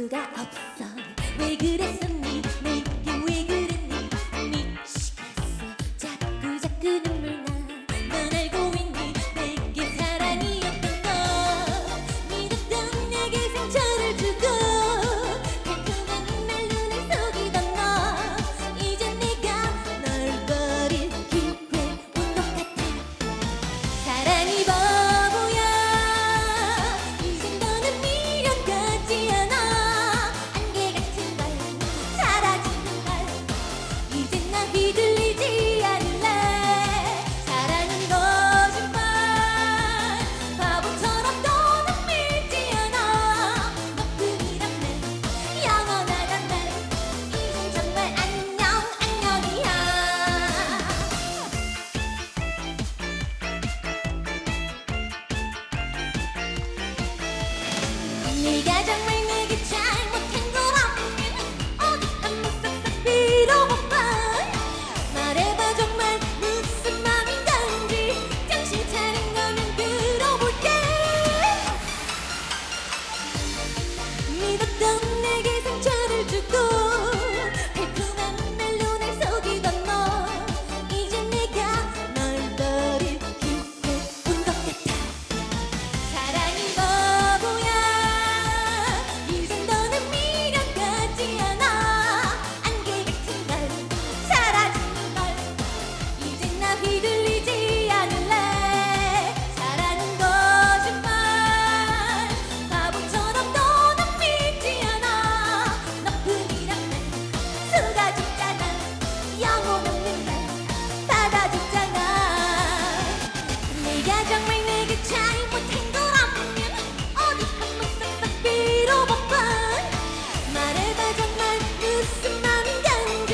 수가 없어. 왜 그랬었나? 네가 정말 내게 잘못한 거라면 어디 한번 싹싹 빌어봐봐 말해봐 정말 무슨 맘인지.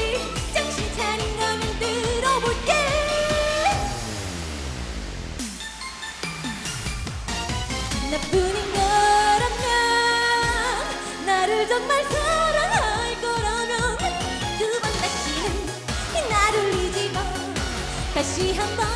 정신 차린 거면 볼게. 나뿐인 거라면 나를 정말 사랑할 거라면 두 번 다시는 나를 잊지 마. 다시 한번